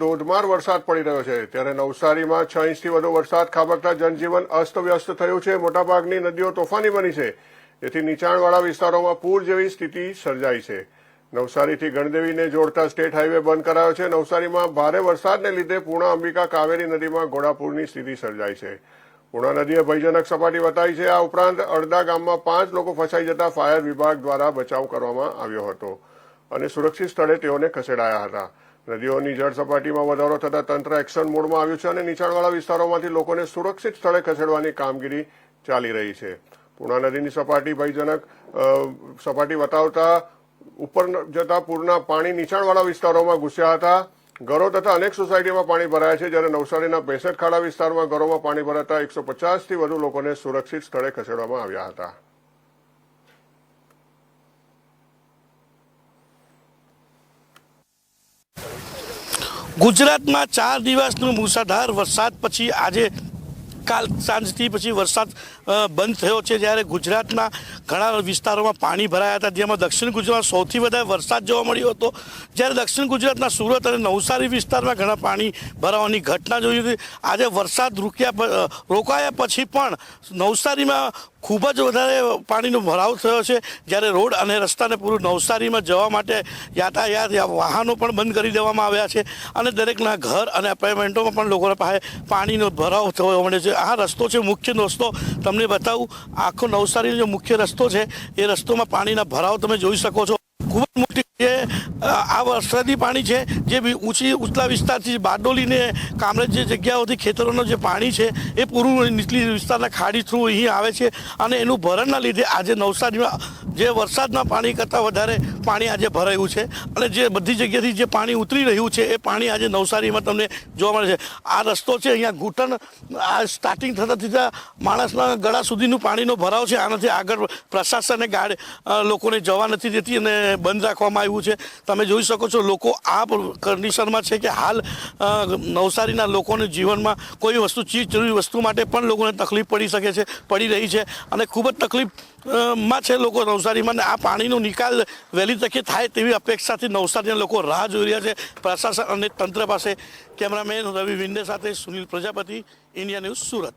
ધોધમાર વરસાદ પડી રહ્યો છે. ત્યારે નવસારીમાં છ ઇંચથી વધુ વરસાદ ખાબકતા જનજીવન અસ્તવ્યસ્ત થયું છે. મોટાભાગની નદીઓ તોફાની બની છે. જેથી નીચાણવાળા વિસ્તારોમાં પૂર જેવી સ્થિતિ સર્જાઈ છે. નવસારીથી ગણદેવીને જોડતા સ્ટેટ હાઈવે બંધ કરાયો છે. નવસારીમાં ભારે વરસાદને લીધે પૂર્ણા અંબિકા કાવેરી નદીમાં ઘોડાપૂરની સ્થિતિ સર્જાઈ છે. પૂર્ણા નદીએ ભયજનક સપાટી વટાઈ છે. આ ઉપરાંત અડધા ગામમાં પાંચ લોકો ફસાઈ જતા ફાયર વિભાગ દ્વારા બચાવ કરવામાં આવ્યો હતો અને સુરક્ષિત સ્થળે તેઓને ખસેડાયા હતા. નદીઓની જળ સપાટીમાં વધારો થતાં તંત્ર એક્શન મોડમાં આવ્યું છે અને નીચાણવાળા વિસ્તારોમાંથી લોકોને સુરક્ષિત સ્થળે ખસેડવાની કામગીરી ચાલી રહી છે. પૂર્ણા નદીની સપાટી ભયજનક સપાટી વટાવતા ઉપર જતા પૂરના પાણી નીચાણવાળા વિસ્તારોમાં ઘૂસ્યા હતા. ઘરો તથા અનેક સોસાયટીમાં પાણી ભરાયા છે. જ્યારે નવસારીના પેસઠ ખાડા વિસ્તારમાં ઘરોમાં પાણી ભરાતા એકસો પચાસથી વધુ લોકોને સુરક્ષિત સ્થળે ખસેડવામાં આવ્યા હતા. ગુજરાતમાં ચાર દિવસનો મુસાધાર વરસાદ પછી આજે કાલ સાંજથી પછી વરસાદ બંધ થયો છે. જ્યારે ગુજરાતના ઘણા વિસ્તારોમાં પાણી ભરાયા હતા, જેમાં દક્ષિણ ગુજરાતમાં સૌથી વધારે વરસાદ જોવા મળ્યો હતો. જ્યારે દક્ષિણ ગુજરાતના સુરત અને નવસારી વિસ્તારમાં ઘણા પાણી ભરાવાની ઘટના જોઈ હતી. આજે વરસાદ રૂક્યા રોકાયા પછી પણ નવસારીમાં ખૂબ જ વધારે પાણીનો ભરાવ થયો છે. જ્યારે રોડ અને રસ્તાને પૂરું નવસારીમાં જવા માટે યાતાયાત વાહનો પણ બંધ કરી દેવામાં આવ્યા છે. અને દરેકના ઘર અને એપાર્ટમેન્ટોમાં પણ લોકો પાસે પાણીનો ભરાવ થયો મળે છે. આ રસ્તો છે મુખ્ય રસ્તો. તમને બતાવું, આખો નવસારીનો જે મુખ્ય રસ્તો છે, એ રસ્તોમાં પાણીના ભરાવ તમે જોઈ શકો છો. ખૂબ જ મોટી આ વરસાદી પાણી છે, જે ઊંચી ઉચલા વિસ્તારથી બારડોલીને કામરેજ જે જગ્યાઓથી ખેતરોનું જે પાણી છે, એ પૂરું નીચલી વિસ્તારના ખાડી થ્રુ અહીં આવે છે. અને એનું ભરણના લીધે આજે નવસારીમાં જે વરસાદના પાણી કરતાં વધારે પાણી આજે ભરાયું છે. અને જે બધી જગ્યાથી જે પાણી ઉતરી રહ્યું છે, એ પાણી આજે નવસારીમાં તમને જોવા મળે છે. આ રસ્તો છે, અહીંયા ઘૂંટણ, આ સ્ટાર્ટિંગ થતાં થતાં માણસના ગળા સુધીનું પાણીનો ભરાવ છે. આનાથી આગળ પ્રશાસને ગાડી લોકોને જવા નથી દેતી અને બંધ રાખવામાં આવ્યું છે. તમે જોઈ શકો છો, લોકો આ કન્ડિશનમાં છે કે હાલ નવસારીના લોકોને જીવનમાં કોઈ વસ્તુ ચીજ જરૂરી વસ્તુ માટે પણ લોકોને તકલીફ પડી શકે છે, પડી રહી છે. અને ખૂબ જ તકલીફમાં છે લોકો નવસારીમાં. આ પાણીનો નિકાલ વહેલી તકે થાય તેવી અપેક્ષાથી નવસારીના લોકો રાહ જોઈ રહ્યા છે. પ્રશાસન અને તંત્ર પાસે કેમેરામેન રવિ વિંડે સાથે સુનિલ પ્રજાપતિ, ઇન્ડિયા ન્યૂઝ સુરત.